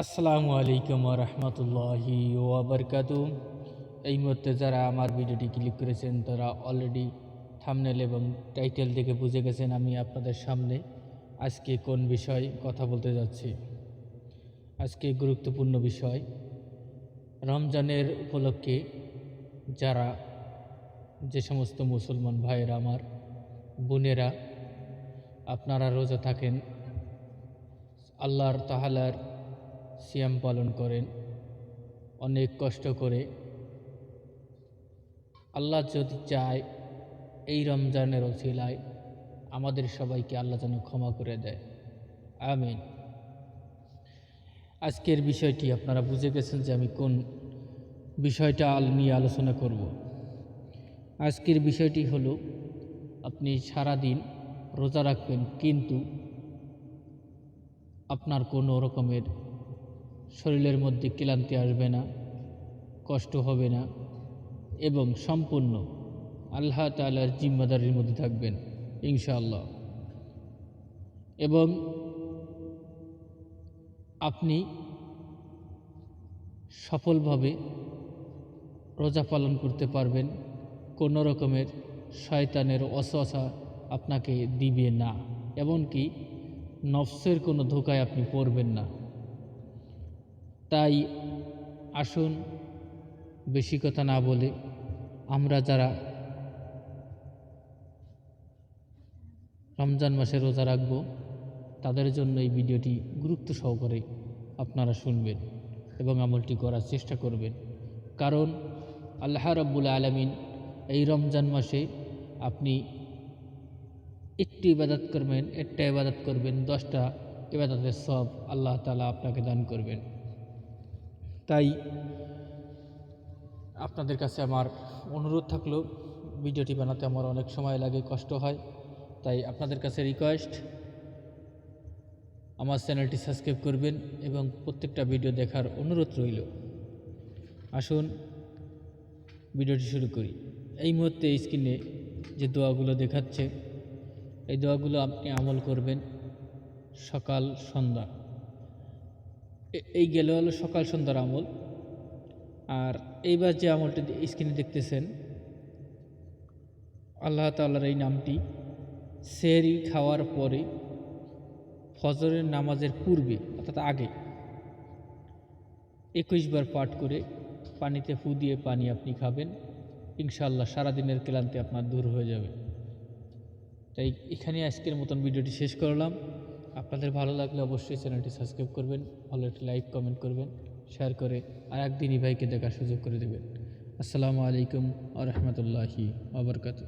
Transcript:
আসসালামু আলাইকুম রহমতুল্লাহি ওয়াবারকাত। এই মুহূর্তে যারা আমার ভিডিওটি ক্লিক করেছেন, তারা অলরেডি থামনেল এবং টাইটেল দেখে বুঝে গেছেন আমি আপনাদের সামনে আজকে কোন বিষয় কথা বলতে যাচ্ছি। আজকে গুরুত্বপূর্ণ বিষয়, রমজানের উপলক্ষে যারা যে সমস্ত মুসলমান ভাইয়েরা আমার বোনেরা, আপনারা রোজা থাকেন, আল্লাহর তাহালার সিয়াম পালন করেন। অনেক কষ্ট করে। আল্লাহ যদি চায়, এই রমজানের ওসিলায় আমাদের সবাইকে আল্লাহ যেন ক্ষমা করে দেয়। আমিন। আজকের বিষয়টি আপনারা বুঝে গেছেন যে আমি কোন বিষয়টা নিয়ে আলোচনা করব। আজকের বিষয়টি হলো, আপনি সারাদিন রোজা রাখবেন কিন্তু আপনার কোনো রকমের শরীরের মধ্যে ক্লান্তি আসবে না, কষ্ট হবে না এবং সম্পূর্ণ আল্লাহ তালার জিম্মাদারির মধ্যে থাকবেন, ইনশাআল্লাহ। এবং আপনি সফলভাবে রোজা পালন করতে পারবেন, কোনো রকমের শয়তানের অসহসা আপনাকে দিবে না, এমনকি নফসের কোনো ধোকায় আপনি পড়বেন না। তাই আসুন বেশি কথা না বলে আমরা যারা রমজান মাসে রোজা রাখব, তাদের জন্য এই ভিডিওটি গুরুত্ব সহকারে আপনারা শুনবেন এবং আমলটি করার চেষ্টা করবেন। কারণ আল্লাহ রব্বুল আলমিন এই রমজান মাসে আপনি একটি ইবাদত করবেন, একটা ইবাদত করবেন, দশটা ইবাদতের সব আল্লাহ তালা আপনাকে দান করবেন। তাই আপনাদের কাছে আমার অনুরোধ থাকল, ভিডিওটি বানাতে আমার অনেক সময় লাগে, কষ্ট হয়, তাই আপনাদের কাছে রিকোয়েস্ট আমার চ্যানেলটি সাবস্ক্রাইব করবেন এবং প্রত্যেকটা ভিডিও দেখার অনুরোধ রইল। আসুন, ভিডিওটি শুরু করি। এই মুহূর্তে স্ক্রিনে যে দোয়াগুলো দেখাচ্ছে, এই দোয়াগুলো আপনি আমল করবেন সকাল, সন্ধ্যা। এই গেল হলো সকাল সন্ধ্যার আমল। আর এইবার যে আমলটি স্ক্রিনে দেখতেছেন, আল্লাহ তাল্লাহর এই নামটি সেহরি খাওয়ার পরে ফজরের নামাজের পূর্বে, অর্থাৎ আগে একুশ বার পাঠ করে পানিতে ফু দিয়ে পানি আপনি খাবেন। ইনশাল্লাহ সারাদিনের ক্লান্তি আপনার দূর হয়ে যাবে। তাই এখানে আজকের মতন ভিডিওটি শেষ করলাম। আপনাদের ভালো লাগলে অবশ্যই চ্যানেলটি সাবস্ক্রাইব করবেন, ভালো একটি লাইক, কমেন্ট করবেন শেয়ার করে আর একদিনই ভাইকে দেখার সুযোগ করে দেবেন। আসসালামু আলাইকুম আ রহমতুল্লাহি আবরকাত